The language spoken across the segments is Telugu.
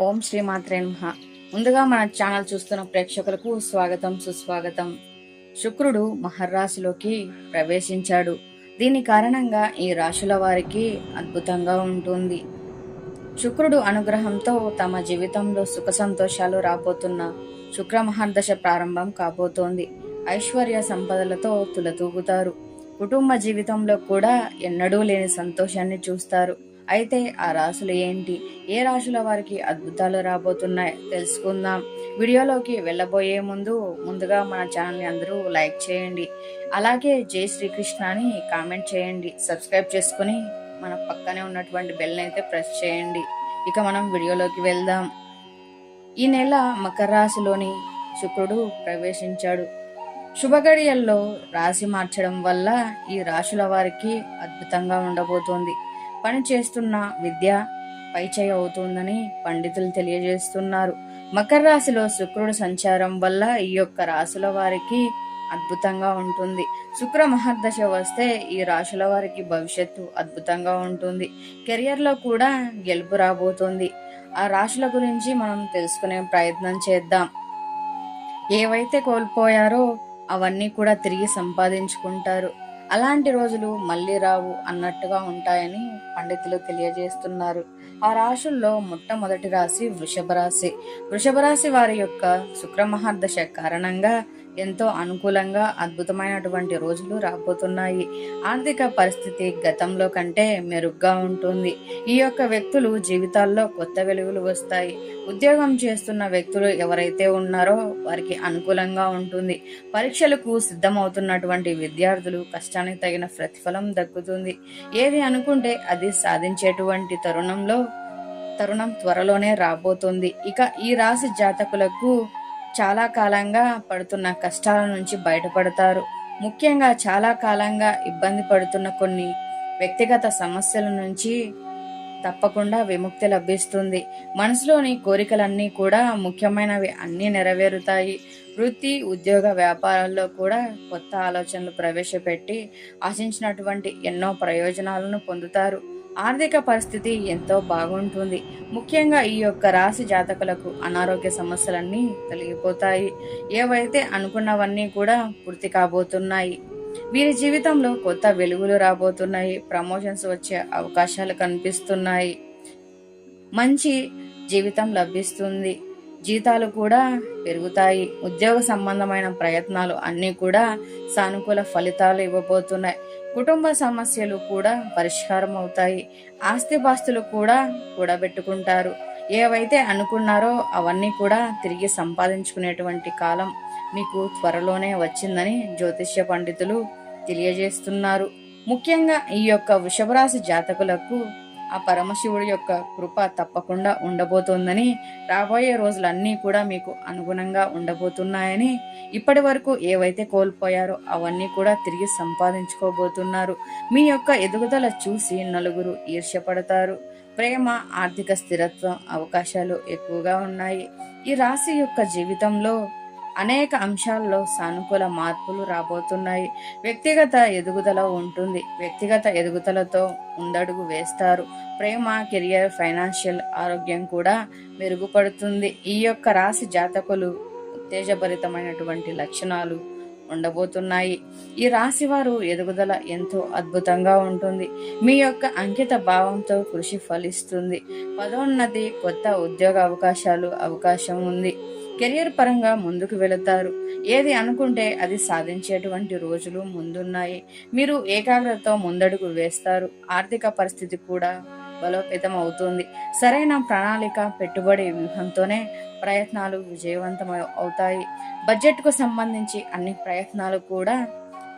ఓం శ్రీ మాత్రే నమ. ముందుగా మన ఛానల్ చూస్తున్న ప్రేక్షకులకు స్వాగతం సుస్వాగతం. శుక్రుడు మహర్రాశిలోకి ప్రవేశించాడు. దీని కారణంగా ఈ రాశుల వారికి అద్భుతంగా ఉంటుంది. శుక్రుడు అనుగ్రహంతో తమ జీవితంలో సుఖ సంతోషాలు రాబోతున్న శుక్ర మహర్దశ ప్రారంభం కాబోతోంది. ఐశ్వర్య సంపదలతో తులతూగుతారు. కుటుంబ జీవితంలో కూడా ఎన్నడూ లేని సంతోషాన్ని చూస్తారు. అయితే ఆ రాశులు ఏంటి? ఏ రాశుల వారికి అద్భుతాలు రాబోతున్నాయి తెలుసుకుందాం. వీడియోలోకి వెళ్ళబోయే ముందు ముందుగా మన ఛానల్ని అందరూ లైక్ చేయండి. అలాగే జై శ్రీకృష్ణ అని కామెంట్ చేయండి. సబ్స్క్రైబ్ చేసుకుని మన పక్కనే ఉన్నటువంటి బెల్ని అయితే ప్రెస్ చేయండి. ఇక మనం వీడియోలోకి వెళ్దాం. ఈ నెల మకర రాశిలోని శుక్రుడు ప్రవేశించాడు. శుభగడియల్లో రాశి మార్చడం వల్ల ఈ రాశుల వారికి అద్భుతంగా ఉండబోతోంది. పని చేస్తున్న విద్య పైచయ అవుతుందని పండితులు తెలియజేస్తున్నారు. మకర రాశిలో శుక్రుడు సంచారం వల్ల ఈ యొక్క రాశుల వారికి అద్భుతంగా ఉంటుంది. శుక్ర మహర్దశ వస్తే ఈ రాశుల వారికి భవిష్యత్తు అద్భుతంగా ఉంటుంది. కెరియర్లో కూడా గెలుపు రాబోతుంది. ఆ రాశుల గురించి మనం తెలుసుకునే ప్రయత్నం చేద్దాం. ఏవైతే కోల్పోయారో అవన్నీ కూడా తిరిగి సంపాదించుకుంటారు. అలాంటి రోజులు మళ్ళీ రావు అన్నట్టుగా ఉంటాయని పండితులు తెలియజేస్తున్నారు. ఆ రాశుల్లో మొట్టమొదటి రాశి వృషభ రాశి. వృషభ రాశి వారి యొక్క శుక్రమహార్దశ కారణంగా ఎంతో అనుకూలంగా అద్భుతమైనటువంటి రోజులు రాబోతున్నాయి. ఆర్థిక పరిస్థితి గతంలో కంటే మెరుగ్గా ఉంటుంది. ఈ యొక్క వ్యక్తులు జీవితాల్లో కొత్త వెలుగులు వస్తాయి. ఉద్యోగం చేస్తున్న వ్యక్తులు ఎవరైతే ఉన్నారో వారికి అనుకూలంగా ఉంటుంది. పరీక్షలకు సిద్ధమవుతున్నటువంటి విద్యార్థులు కష్టానికి తగిన ప్రతిఫలం దక్కుతుంది. ఏది అనుకుంటే అది సాధించేటువంటి తరుణంలో తరుణం త్వరలోనే రాబోతుంది. ఇక ఈ రాశి జాతకులకు చాలా కాలంగా పడుతున్న కష్టాల నుంచి బయటపడతారు. ముఖ్యంగా చాలా కాలంగా ఇబ్బంది పడుతున్న కొన్ని వ్యక్తిగత సమస్యల నుంచి తప్పకుండా విముక్తి లభిస్తుంది. మనసులోని కోరికలన్నీ కూడా ముఖ్యమైనవి అన్నీ నెరవేరుతాయి. వృత్తి ఉద్యోగ వ్యాపారాల్లో కూడా కొత్త ఆలోచనలు ప్రవేశపెట్టి ఆశించినటువంటి ఎన్నో ప్రయోజనాలను పొందుతారు. ఆర్థిక పరిస్థితి ఎంతో బాగుంటుంది. ముఖ్యంగా ఈ యొక్క రాశి జాతకులకు అనారోగ్య సమస్యలన్నీ తొలగిపోతాయి. ఏవైతే అనుకున్నవన్నీ కూడా పూర్తి కాబోతున్నాయి. వీరి జీవితంలో కొత్త వెలుగులు రాబోతున్నాయి. ప్రమోషన్స్ వచ్చే అవకాశాలు కనిపిస్తున్నాయి. మంచి జీవితం లభిస్తుంది. జీతాలు కూడా పెరుగుతాయి. ఉద్యోగ సంబంధమైన ప్రయత్నాలు అన్నీ కూడా సానుకూల ఫలితాలు ఇవ్వబోతున్నాయి. కుటుంబ సమస్యలు కూడా పరిష్కారం అవుతాయి. ఆస్తిపాస్తులు కూడా కూడబెట్టుకుంటారు. ఏవైతే అనుకున్నారో అవన్నీ కూడా తిరిగి సంపాదించుకునేటువంటి కాలం మీకు త్వరలోనే వచ్చిందని జ్యోతిష్య పండితులు తెలియజేస్తున్నారు. ముఖ్యంగా ఈ యొక్క వృషభరాశి జాతకులకు ఆ పరమశివుడి యొక్క కృప తప్పకుండా ఉండబోతోందని రాబోయే రోజులన్నీ కూడా మీకు అనుగుణంగా ఉండబోతున్నాయని ఇప్పటి వరకు ఏవైతే కోల్పోయారో అవన్నీ కూడా తిరిగి సంపాదించుకోబోతున్నారు. మీ యొక్క ఎదుగుదల చూసి నలుగురు ఈర్ష్యపడతారు. ప్రేమ ఆర్థిక స్థిరత్వం అవకాశాలు ఎక్కువగా ఉన్నాయి. ఈ రాశి యొక్క జీవితంలో అనేక అంశాల్లో సానుకూల మార్పులు రాబోతున్నాయి. వ్యక్తిగత ఎదుగుదల ఉంటుంది. వ్యక్తిగత ఎదుగుదలతో ముందడుగు వేస్తారు. ప్రేమ కెరియర్ ఫైనాన్షియల్ ఆరోగ్యం కూడా మెరుగుపడుతుంది. ఈ యొక్క రాశి జాతకులు ఉత్తేజభరితమైనటువంటి లక్షణాలు ఉండబోతున్నాయి. ఈ రాశి వారు ఎదుగుదల ఎంతో అద్భుతంగా ఉంటుంది. మీ యొక్క అంకిత భావంతో కృషి ఫలిస్తుంది. పదోన్నతి కొత్త ఉద్యోగ అవకాశాలు అవకాశం ఉంది. కెరియర్ పరంగా ముందుకు వెళతారు. ఏది అనుకుంటే అది సాధించేటువంటి రోజులు ముందున్నాయి. మీరు ఏకాగ్రతతో ముందడుగు వేస్తారు. ఆర్థిక పరిస్థితి కూడా బలోపేతం అవుతుంది. సరైన ప్రణాళిక పెట్టుబడి వ్యూహంతోనే ప్రయత్నాలు విజయవంతం అవుతాయి. బడ్జెట్కు సంబంధించి అన్ని ప్రయత్నాలు కూడా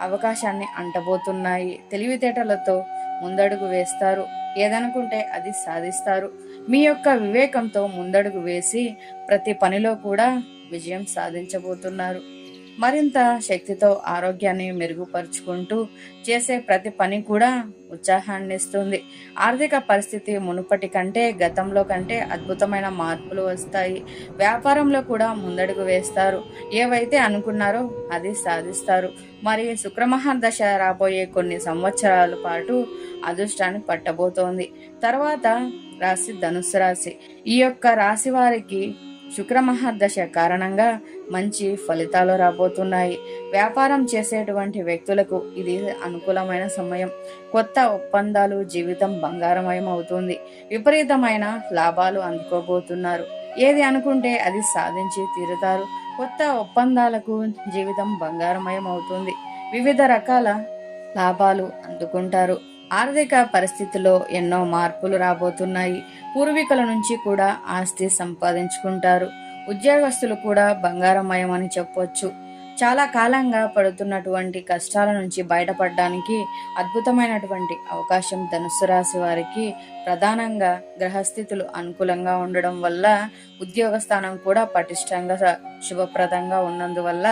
అవకాశాన్ని అంటబోతున్నాయి. తెలివితేటలతో ముందడుగు వేస్తారు. ఏదనుకుంటే అది సాధిస్తారు. మీ యొక్క వివేకంతో ముందడుగు వేసి ప్రతి పనిలో కూడా విజయం సాధించబోతున్నారు. మరింత శక్తితో ఆరోగ్యాన్ని మెరుగుపరుచుకుంటూ చేసే ప్రతి పని కూడా ఉత్సాహాన్ని ఇస్తుంది. ఆర్థిక పరిస్థితి మునుపటి కంటే గతంలో కంటే అద్భుతమైన మార్పులు వస్తాయి. వ్యాపారంలో కూడా ముందడుగు వేస్తారు. ఏవైతే అనుకున్నారో అది సాధిస్తారు. మరి శుక్రమహాదశ రాబోయే కొన్ని సంవత్సరాల పాటు అదృష్టాన్ని పట్టబోతోంది. తర్వాత రాశి ధనుసు రాశి. ఈ యొక్క రాశి వారికి శుక్రమహాదశ కారణంగా మంచి ఫలితాలు రాబోతున్నాయి. వ్యాపారం చేసేటువంటి వ్యక్తులకు ఇది అనుకూలమైన సమయం. కొత్త ఒప్పందాలు జీవితం బంగారమయం అవుతుంది. విపరీతమైన లాభాలు అందుకోబోతున్నారు. ఏది అనుకుంటే అది సాధించి తీరుతారు. కొత్త ఒప్పందాలకు జీవితం బంగారమయం అవుతుంది. వివిధ రకాల లాభాలు అందుకుంటారు. ఆర్థిక పరిస్థితిలో ఎన్నో మార్పులు రాబోతున్నాయి. పూర్వీకుల నుంచి కూడా ఆస్తి సంపాదించుకుంటారు. ఉద్యోగస్తులు కూడా బంగారమయం అని చెప్పొచ్చు. చాలా కాలంగా పడుతున్నటువంటి కష్టాల నుంచి బయటపడడానికి అద్భుతమైనటువంటి అవకాశం ధనుసు రాశి వారికి ప్రధానంగా గ్రహస్థితులు అనుకూలంగా ఉండడం వల్ల ఉద్యోగ స్థానం కూడా పటిష్టంగా శుభప్రదంగా ఉన్నందువల్ల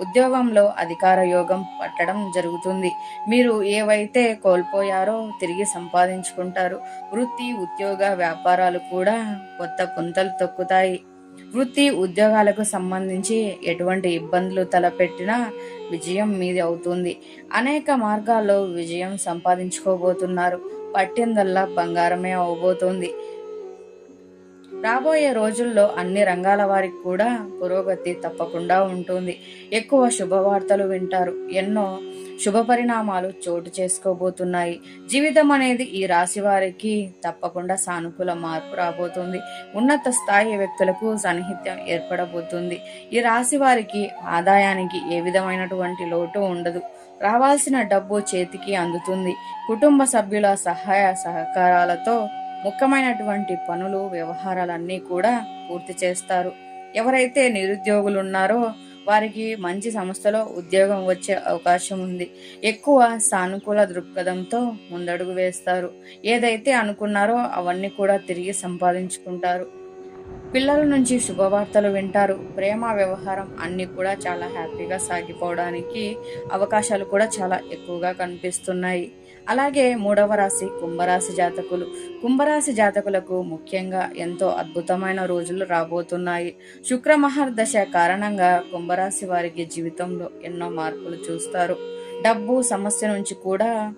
ఉద్యోగంలో అధికార యోగం పెట్టడం జరుగుతుంది. మీరు ఏవైతే కోల్పోయారో తిరిగి సంపాదించుకుంటారు. వృత్తి ఉద్యోగ వ్యాపారాలు కూడా కొత్త పుంతలు తొక్కుతాయి. వృత్తి ఉద్యోగాలకు సంబంధించి ఎటువంటి ఇబ్బందులు తలపెట్టినా విజయం మీది అవుతుంది. అనేక మార్గాల్లో విజయం సంపాదించుకోబోతున్నారు. పట్టిందల్లా బంగారమే అవబోతోంది. రాబోయే రోజుల్లో అన్ని రంగాల వారికి కూడా పురోగతి తప్పకుండా ఉంటుంది. ఎక్కువ శుభవార్తలు వింటారు. ఎన్నో శుభ పరిణామాలు చోటు చేసుకోబోతున్నాయి. జీవితం అనేది ఈ రాశి వారికి తప్పకుండా సానుకూల మార్పు రాబోతుంది. ఉన్నత స్థాయి వ్యక్తులకు సన్నిహిత్యం ఏర్పడబోతుంది. ఈ రాశి వారికి ఆదాయానికి ఏ విధమైనటువంటి లోటు ఉండదు. రావాల్సిన డబ్బు చేతికి అందుతుంది. కుటుంబ సభ్యుల సహాయ సహకారాలతో ముఖ్యమైనటువంటి పనులు వ్యవహారాలన్నీ కూడా పూర్తి చేస్తారు. ఎవరైతే నిరుద్యోగులు ఉన్నారో వారికి మంచి సంస్థలో ఉద్యోగం వచ్చే అవకాశం ఉంది. ఎక్కువ సానుకూల దృక్పథంతో ముందడుగు వేస్తారు. ఏదైతే అనుకున్నారో అవన్నీ కూడా తిరిగి సంపాదించుకుంటారు. పిల్లల నుంచి శుభవార్తలు వింటారు. ప్రేమ వ్యవహారం అన్నీ కూడా చాలా హ్యాపీగా సాగిపోవడానికి అవకాశాలు కూడా చాలా ఎక్కువగా కనిపిస్తున్నాయి. అలాగే మూడవ రాశి కుంభరాశి జాతకులు. కుంభరాశి జాతకులకు ముఖ్యంగా ఎంతో అద్భుతమైన రోజులు రాబోతున్నాయి. శుక్ర మహర్దశ కారణంగా కుంభరాశి వారికి జీవితంలో ఎన్నో మార్పులు చూస్తారు. డబ్బు సమస్య నుంచి కూడా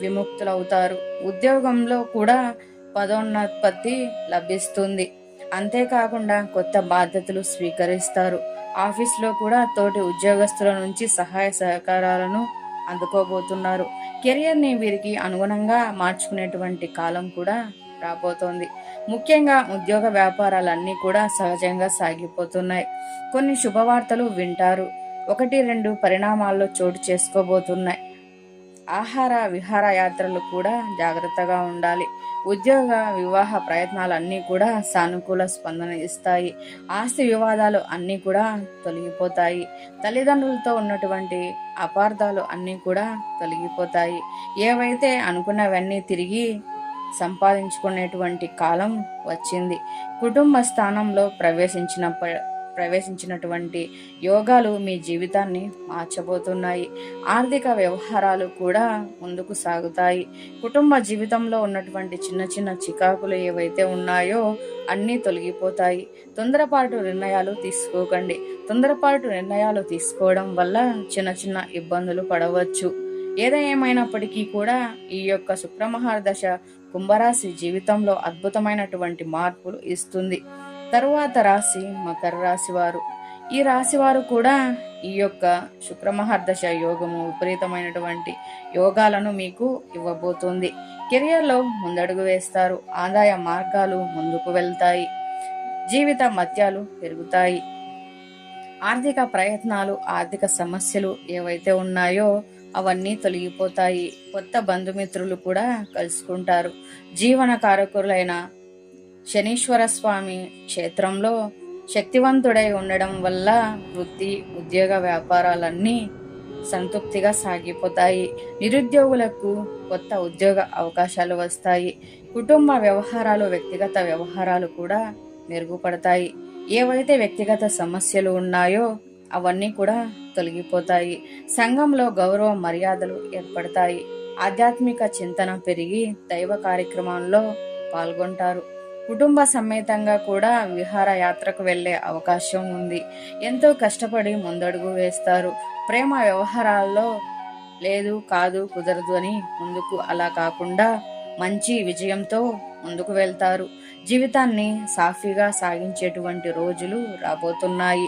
విముక్తులవుతారు. ఉద్యోగంలో కూడా పదోన్నత్పత్తి లభిస్తుంది. అంతేకాకుండా కొత్త బాధ్యతలు స్వీకరిస్తారు. ఆఫీస్లో కూడా తోటి ఉద్యోగస్తుల నుంచి సహాయ సహకారాలను అందుకోబోతున్నారు. కెరియర్ని వీరికి అనుగుణంగా మార్చుకునేటువంటి కాలం కూడా రాబోతోంది. ముఖ్యంగా ఉద్యోగ వ్యాపారాలన్నీ కూడా సహజంగా సాగిపోతున్నాయి. కొన్ని శుభవార్తలు వింటారు. ఒకటి రెండు పరిణామాల్లో చోటు చేసుకోబోతున్నాయి. ఆహార విహార యాత్రలు కూడా జాగ్రత్తగా ఉండాలి. ఉద్యోగ వివాహ ప్రయత్నాలు అన్నీ కూడా సానుకూల స్పందన ఇస్తాయి. ఆస్తి వివాదాలు అన్నీ కూడా తొలగిపోతాయి. తల్లిదండ్రులతో ఉన్నటువంటి అపార్థాలు అన్నీ కూడా తొలగిపోతాయి. ఏవైతే అనుకున్నవన్నీ తిరిగి సంపాదించుకునేటువంటి కాలం వచ్చింది. కుటుంబ స్థానంలో ప్రవేశించిన ప్రవేశించినటువంటి యోగాలు మీ జీవితాన్ని మార్చబోతున్నాయి. ఆర్థిక వ్యవహారాలు కూడా ముందుకు సాగుతాయి. కుటుంబ జీవితంలో ఉన్నటువంటి చిన్న చిన్న చికాకులు ఏవైతే ఉన్నాయో అన్నీ తొలగిపోతాయి. తొందరపాటు నిర్ణయాలు తీసుకోకండి. తొందరపాటు నిర్ణయాలు తీసుకోవడం వల్ల చిన్న చిన్న ఇబ్బందులు పడవచ్చు. ఏదేమైనప్పటికీ కూడా ఈ యొక్క శుక్రమహారదశ కుంభరాశి జీవితంలో అద్భుతమైనటువంటి మార్పులు ఇస్తుంది. తరువాత రాశి మకర రాశి వారు. ఈ రాశి వారు కూడా ఈ యొక్క శుక్రమహర్దశ యోగము విపరీతమైనటువంటి యోగాలను మీకు ఇవ్వబోతుంది. కెరియర్లో ముందడుగు వేస్తారు. ఆదాయ మార్గాలు ముందుకు వెళ్తాయి. జీవిత మత్యాలు పెరుగుతాయి. ఆర్థిక ప్రయత్నాలు ఆర్థిక సమస్యలు ఏవైతే ఉన్నాయో అవన్నీ తొలగిపోతాయి. కొత్త బంధుమిత్రులు కూడా కలుసుకుంటారు. జీవన కారకులైన శనీశ్వర స్వామి క్షేత్రంలో శక్తివంతుడై ఉండడం వల్ల వృత్తి ఉద్యోగ వ్యాపారాలన్నీ సంతృప్తిగా సాగిపోతాయి. నిరుద్యోగులకు కొత్త ఉద్యోగ అవకాశాలు వస్తాయి. కుటుంబ వ్యవహారాలు వ్యక్తిగత వ్యవహారాలు కూడా మెరుగుపడతాయి. ఏవైతే వ్యక్తిగత సమస్యలు ఉన్నాయో అవన్నీ కూడా తొలగిపోతాయి. సంఘంలో గౌరవ మర్యాదలు ఏర్పడతాయి. ఆధ్యాత్మిక చింతన పెరిగి దైవ కార్యక్రమాల్లో పాల్గొంటారు. కుటుంబ సమేతంగా కూడా విహారయాత్రకు వెళ్ళే అవకాశం ఉంది. ఎంతో కష్టపడి ముందడుగు వేస్తారు. ప్రేమ వ్యవహారాల్లో లేదు కాదు కుదరదు అని ముందుకు అలా కాకుండా మంచి విజయంతో ముందుకు వెళ్తారు. జీవితాన్ని సాఫీగా సాగించేటువంటి రోజులు రాబోతున్నాయి.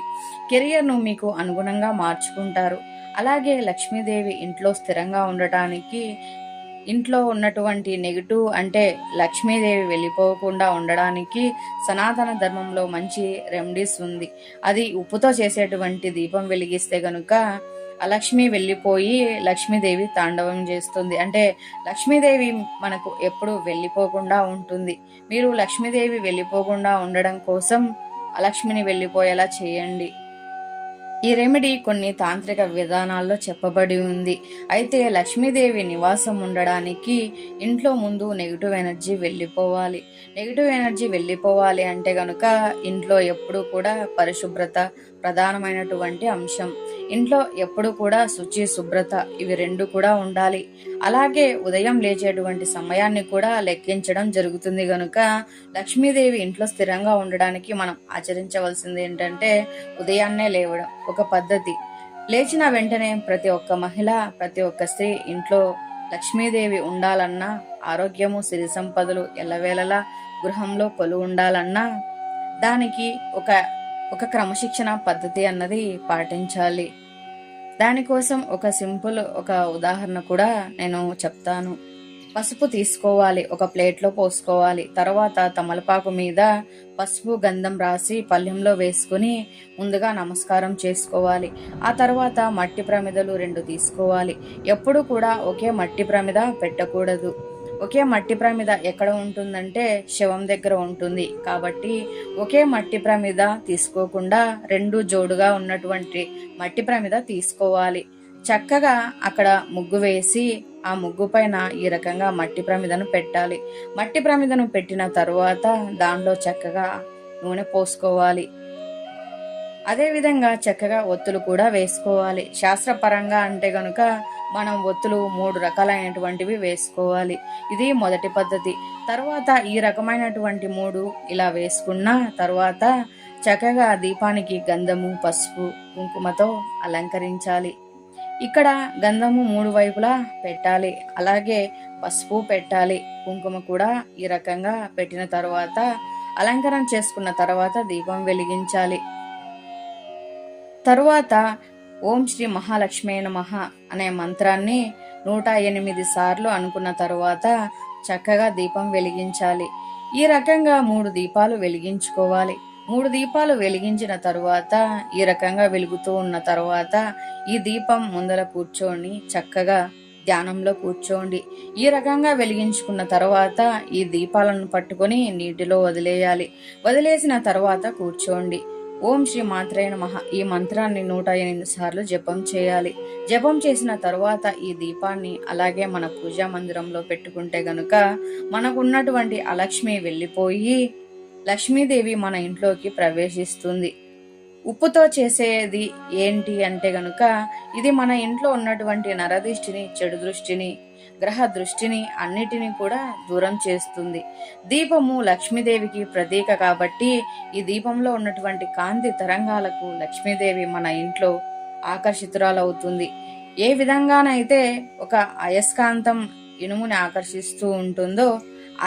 కెరియర్ను మీకు అనుగుణంగా మార్చుకుంటారు. అలాగే లక్ష్మీదేవి ఇంట్లో స్థిరంగా ఉండటానికి ఇంట్లో ఉన్నటువంటి నెగిటివ్ అంటే లక్ష్మీదేవి వెళ్ళిపోకుండా ఉండడానికి సనాతన ధర్మంలో మంచి రెమెడీస్ ఉంది. అది ఉప్పుతో చేసేటువంటి దీపం వెలిగిస్తే గనుక లక్ష్మి వెళ్ళిపోయి లక్ష్మీదేవి తాండవం చేస్తుంది. అంటే లక్ష్మీదేవి మనకు ఎప్పుడు వెళ్ళిపోకుండా ఉంటుంది. మీరు లక్ష్మీదేవి వెళ్ళిపోకుండా ఉండడం కోసం అలక్ష్మిని వెళ్ళిపోయేలా చేయండి. ఈ రెమెడీ కొన్ని తాంత్రిక విధానాల్లో చెప్పబడి ఉంది. అయితే లక్ష్మీదేవి నివాసం ఉండడానికి ఇంట్లో ముందు నెగిటివ్ ఎనర్జీ వెళ్ళిపోవాలి. నెగిటివ్ ఎనర్జీ వెళ్ళిపోవాలి అంటే గనుక ఇంట్లో ఎప్పుడూ కూడా పరిశుభ్రత ప్రధానమైనటువంటి అంశం. ఇంట్లో ఎప్పుడు కూడా శుచి శుభ్రత ఇవి రెండు కూడా ఉండాలి. అలాగే ఉదయం లేచేటువంటి సమయాన్ని కూడా లెక్కించడం జరుగుతుంది గనుక లక్ష్మీదేవి ఇంట్లో స్థిరంగా ఉండడానికి మనం ఆచరించవలసింది ఏంటంటే ఉదయాన్నే లేవడం ఒక పద్ధతి. లేచిన వెంటనే ప్రతి ఒక్క మహిళ ప్రతి ఒక్క స్త్రీ ఇంట్లో లక్ష్మీదేవి ఉండాలన్నా ఆరోగ్యము సిరి సంపదలు ఎల్లవేళలా గృహంలో కొలు ఉండాలన్నా దానికి ఒక ఒక క్రమశిక్షణ పద్ధతి అన్నది పాటించాలి. దానికోసం ఒక సింపుల్ ఒక ఉదాహరణ కూడా నేను చెప్తాను. పసుపు తీసుకోవాలి ఒక ప్లేట్లో పోసుకోవాలి. తర్వాత తమలపాకు మీద పసుపు గంధం రాసి పళ్ళెంలో వేసుకుని ముందుగా నమస్కారం చేసుకోవాలి. ఆ తర్వాత మట్టి ప్రమిదలు రెండు తీసుకోవాలి. ఎప్పుడు కూడా ఒకే మట్టి ప్రమిద పెట్టకూడదు. ఒకే మట్టి ప్రమిద ఎక్కడ ఉంటుందంటే శవం దగ్గర ఉంటుంది. కాబట్టి ఒకే మట్టి ప్రమిద తీసుకోకుండా రెండు జోడుగా ఉన్నటువంటి మట్టి ప్రమిద తీసుకోవాలి. చక్కగా అక్కడ ముగ్గు వేసి ఆ ముగ్గు పైన ఈ రకంగా మట్టి ప్రమిదను పెట్టాలి. మట్టి ప్రమిదను పెట్టిన తరువాత దానిలో చక్కగా నూనె పోసుకోవాలి. అదేవిధంగా చక్కగా ఒత్తులు కూడా వేసుకోవాలి. శాస్త్రపరంగా అంటే గనుక మనం ఒత్తులు మూడు రకాలైనటువంటివి వేసుకోవాలి. ఇది మొదటి పద్ధతి. తర్వాత ఈ రకమైనటువంటి మూడు ఇలా వేసుకున్న తర్వాత చక్కగా దీపానికి గంధము పసుపు కుంకుమతో అలంకరించాలి. ఇక్కడ గంధము మూడు వైపులా పెట్టాలి. అలాగే పసుపు పెట్టాలి. కుంకుమ కూడా ఈ రకంగా పెట్టిన తర్వాత అలంకరణ చేసుకున్న తర్వాత దీపం వెలిగించాలి. తరువాత ఓం శ్రీ మహాలక్ష్మి నమః అనే మంత్రాన్ని నూట ఎనిమిది సార్లు అనుకున్న తరువాత చక్కగా దీపం వెలిగించాలి. ఈ రకంగా మూడు దీపాలు వెలిగించుకోవాలి. మూడు దీపాలు వెలిగించిన తరువాత ఈ రకంగా వెలుగుతూ ఉన్న తరువాత ఈ దీపం ముందర కూర్చోండి చక్కగా ధ్యానంలో కూర్చోండి. ఈ రకంగా వెలిగించుకున్న తర్వాత ఈ దీపాలను పట్టుకొని నీటిలో వదిలేయాలి. వదిలేసిన తర్వాత కూర్చోండి. ఓం శ్రీ మాత్రేణ మహా ఈ మంత్రాన్ని నూట ఎనిమిది సార్లు జపం చేయాలి. జపం చేసిన తరువాత ఈ దీపాన్ని అలాగే మన పూజా మందిరంలో పెట్టుకుంటే గనుక మనకున్నటువంటి అలక్ష్మి వెళ్ళిపోయి లక్ష్మీదేవి మన ఇంట్లోకి ప్రవేశిస్తుంది. ఉప్పుతో చేసేది ఏంటి అంటే గనుక ఇది మన ఇంట్లో ఉన్నటువంటి నరదృష్టిని చెడు దృష్టిని గ్రహ దృష్టిని అన్నిటినీ కూడా దూరం చేస్తుంది. దీపము లక్ష్మీదేవికి ప్రతీక కాబట్టి ఈ దీపంలో ఉన్నటువంటి కాంతి తరంగాలకు లక్ష్మీదేవి మన ఇంట్లో ఆకర్షితురాలవుతుంది. ఏ విధంగానైతే ఒక అయస్కాంతం ఇనుముని ఆకర్షిస్తూ ఉంటుందో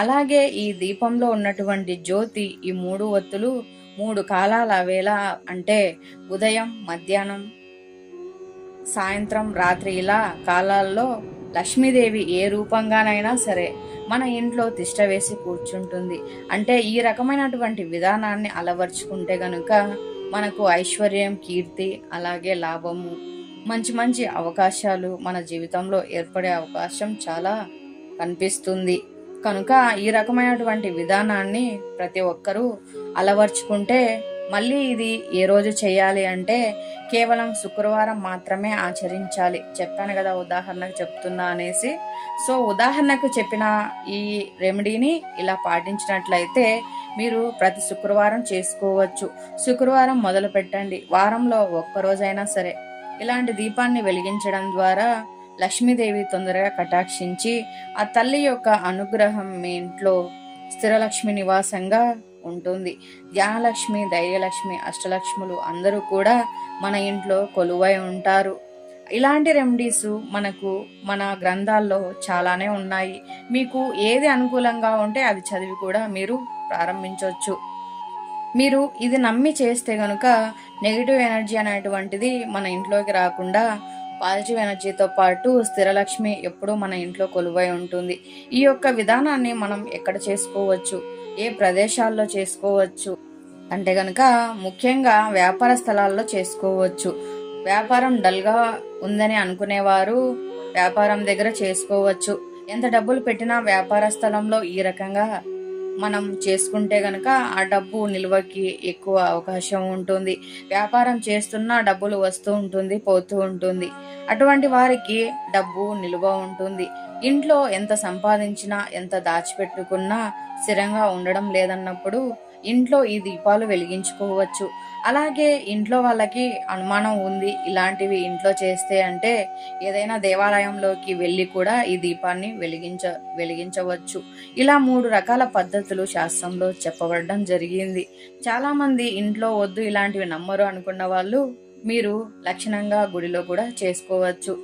అలాగే ఈ దీపంలో ఉన్నటువంటి జ్యోతి ఈ మూడు ఒత్తులు మూడు కాలాల వేళ అంటే ఉదయం మధ్యాహ్నం సాయంత్రం రాత్రి ఇలా కాలాల్లో లక్ష్మీదేవి ఏ రూపంగానైనా సరే మన ఇంట్లో తిష్ట వేసి కూర్చుంటుంది. అంటే ఈ రకమైనటువంటి విధానాన్ని అలవర్చుకుంటే గనుక మనకు ఐశ్వర్యం కీర్తి అలాగే లాభము మంచి మంచి అవకాశాలు మన జీవితంలో ఏర్పడే అవకాశం చాలా కనిపిస్తుంది. కనుక ఈ రకమైనటువంటి విధానాన్ని ప్రతి ఒక్కరూ అలవర్చుకుంటే మళ్ళీ ఇది ఏ రోజు చేయాలి అంటే కేవలం శుక్రవారం మాత్రమే ఆచరించాలి. చెప్పాను కదా ఉదాహరణకు చెప్తున్నా అనేసి. సో ఉదాహరణకు చెప్పిన ఈ రెమెడీని ఇలా పాటించినట్లయితే మీరు ప్రతి శుక్రవారం చేసుకోవచ్చు. శుక్రవారం మొదలు పెట్టండి. వారంలో ఒక్కరోజైనా సరే. ఇలాంటి దీపాన్ని వెలిగించడం ద్వారా లక్ష్మీదేవి తొందరగా కటాక్షించి ఆ తల్లి యొక్క అనుగ్రహం మీ ఇంట్లో స్థిరలక్ష్మి నివాసంగా ఉంటుంది. ధ్యానలక్ష్మి ధైర్యలక్ష్మి అష్టలక్ష్ములు అందరూ కూడా మన ఇంట్లో కొలువై ఉంటారు. ఇలాంటి రెమెడీస్ మనకు మన గ్రంథాల్లో చాలానే ఉన్నాయి. మీకు ఏది అనుకూలంగా ఉంటే అది చదివి కూడా మీరు ప్రారంభించవచ్చు మీరు ఇది నమ్మి చేస్తే గనుక నెగిటివ్ ఎనర్జీ అనేటువంటిది మన ఇంట్లోకి రాకుండా పాజిటివ్ ఎనర్జీతో పాటు స్థిరలక్ష్మి ఎప్పుడూ మన ఇంట్లో కొలువై ఉంటుంది. ఈ యొక్క విధానాన్ని మనం ఎక్కడ చేసుకోవచ్చు? ఏ ప్రదేశాల్లో చేసుకోవచ్చు? అంటే కనుక ముఖ్యంగా వ్యాపార స్థలాల్లో చేసుకోవచ్చు. వ్యాపారం డల్గా ఉందని అనుకునేవారు వ్యాపారం దగ్గర చేసుకోవచ్చు. ఎంత డబ్బులు పెట్టినా వ్యాపార స్థలంలో ఈ రకంగా మనం చేసుకుంటే గనక ఆ డబ్బు నిల్వకి ఎక్కువ అవకాశం ఉంటుంది. వ్యాపారం చేస్తున్నా డబ్బులు వస్తూ ఉంటుంది పోతూ ఉంటుంది. అటువంటి వారికి డబ్బు నిల్వ ఉంటుంది. ఇంట్లో ఎంత సంపాదించినా ఎంత దాచిపెట్టుకున్నా స్థిరంగా ఉండడం లేదన్నప్పుడు ఇంట్లో ఈ దీపాలు వెలిగించుకోవచ్చు. అలాగే ఇంట్లో వాళ్ళకి అనుమానం ఉంది ఇలాంటివి ఇంట్లో చేస్తే అంటే ఏదైనా దేవాలయంలోకి వెళ్ళి కూడా ఈ దీపాన్ని వెలిగించ వెలిగించవచ్చు. ఇలా మూడు రకాల పద్ధతులు శాస్త్రంలో చెప్పబడడం జరిగింది. చాలామంది ఇంట్లో వద్దు ఇలాంటివి నమ్మరు అనుకున్న వాళ్ళు మీరు లక్షణంగా గుడిలో కూడా చేసుకోవచ్చు.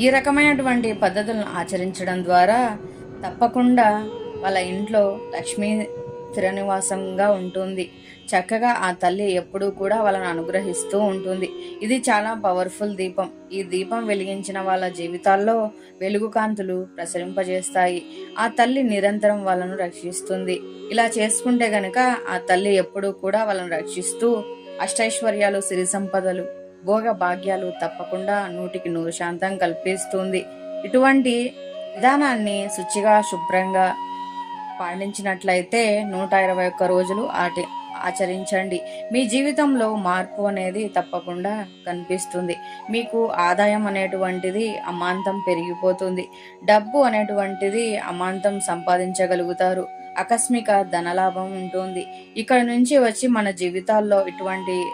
ఈ రకమైనటువంటి పద్ధతులను ఆచరించడం ద్వారా తప్పకుండా వాళ్ళ ఇంట్లో లక్ష్మీ స్థిరనివాసంగా ఉంటుంది. చక్కగా ఆ తల్లి ఎప్పుడూ కూడా వాళ్ళని అనుగ్రహిస్తూ ఉంటుంది. ఇది చాలా పవర్ఫుల్ దీపం. ఈ దీపం వెలిగించిన వాళ్ళ జీవితాల్లో వెలుగు కాంతులు ప్రసరింపజేస్తాయి. ఆ తల్లి నిరంతరం వాళ్ళను రక్షిస్తుంది. ఇలా చేసుకుంటే గనక ఆ తల్లి ఎప్పుడూ కూడా వాళ్ళను రక్షిస్తూ అష్టైశ్వర్యాలు సిరి సంపదలు భోగ భాగ్యాలు తప్పకుండా నూటికి నూరు శాంతం కల్పిస్తుంది. ఇటువంటి విధానాన్ని శుచిగా శుభ్రంగా పాటించినట్లయితే నూట ఇరవై ఒక్క రోజులు ఆటి ఆచరించండి. మీ జీవితంలో మార్పు అనేది తప్పకుండా కనిపిస్తుంది. మీకు ఆదాయం అనేటువంటిది అమాంతం పెరిగిపోతుంది. డబ్బు అనేటువంటిది అమాంతం సంపాదించగలుగుతారు. ఆకస్మిక ధనలాభం ఉంటుంది. ఇక్కడ నుంచి వచ్చి మన జీవితాల్లో ఇటువంటి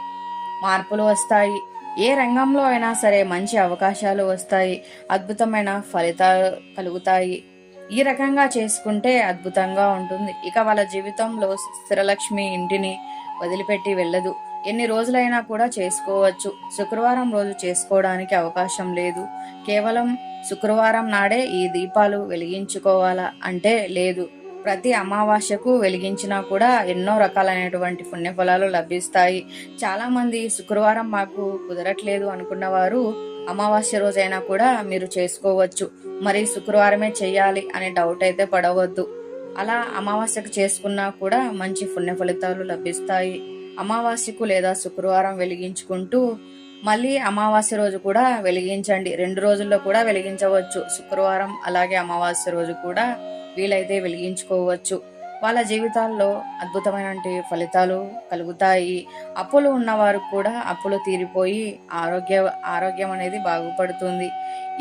మార్పులు వస్తాయి. ఏ రంగంలో అయినా సరే మంచి అవకాశాలు వస్తాయి. అద్భుతమైన ఫలితాలు కలుగుతాయి. ఈ రకంగా చేసుకుంటే అద్భుతంగా ఉంటుంది. ఇక వాళ్ళ జీవితంలో స్థిరలక్ష్మి ఇంటిని వదిలిపెట్టి వెళ్ళదు. ఎన్ని రోజులైనా కూడా చేసుకోవచ్చు. శుక్రవారం రోజు చేసుకోవడానికి అవకాశం లేదు. కేవలం శుక్రవారం నాడే ఈ దీపాలు వెలిగించుకోవాలా అంటే లేదు. ప్రతి అమావాస్యకు వెలిగించినా కూడా ఎన్నో రకాలైనటువంటి పుణ్యఫలాలు లభిస్తాయి. చాలామంది శుక్రవారం మాకు కుదరట్లేదు అనుకున్న వారు అమావాస్య రోజైనా కూడా మీరు చేసుకోవచ్చు. మరి శుక్రవారమే చేయాలి అనే డౌట్ అయితే పడవద్దు. అలా అమావాస్యకు చేసుకున్నా కూడా మంచి పుణ్య ఫలితాలు లభిస్తాయి. అమావాస్యకు లేదా శుక్రవారం వెలిగించుకుంటూ మళ్ళీ అమావాస్య రోజు కూడా వెలిగించండి. రెండు రోజుల్లో కూడా వెలిగించవచ్చు. శుక్రవారం అలాగే అమావాస్య రోజు కూడా వీలైతే వెలిగించుకోవచ్చు. వాళ్ళ జీవితాల్లో అద్భుతమైన ఫలితాలు కలుగుతాయి. అప్పులు ఉన్నవారు కూడా అప్పులు తీరిపోయి ఆరోగ్య ఆరోగ్యం అనేది బాగుపడుతుంది.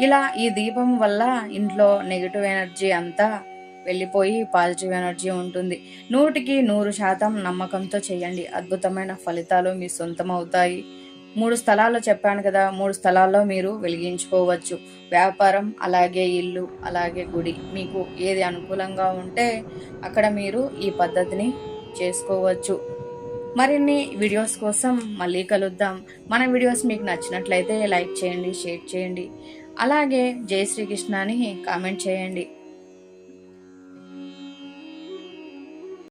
ఇలా ఈ దీపం వల్ల ఇంట్లో నెగిటివ్ ఎనర్జీ అంతా వెళ్ళిపోయి పాజిటివ్ ఎనర్జీ ఉంటుంది. నూటికి నూరు శాతం నమ్మకంతో చేయండి. అద్భుతమైన ఫలితాలు మీ సొంతం అవుతాయి. మూడు స్థలాల్లో చెప్పాను కదా మూడు స్థలాల్లో మీరు వెలిగించుకోవచ్చు. వ్యాపారం అలాగే ఇల్లు అలాగే గుడి. మీకు ఏది అనుకూలంగా ఉంటే అక్కడ మీరు ఈ పద్ధతిని చేసుకోవచ్చు. మరిన్ని వీడియోస్ కోసం మళ్ళీ కలుద్దాం. మన వీడియోస్ మీకు నచ్చినట్లయితే లైక్ చేయండి షేర్ చేయండి. అలాగే జై శ్రీకృష్ణ అని కామెంట్ చేయండి.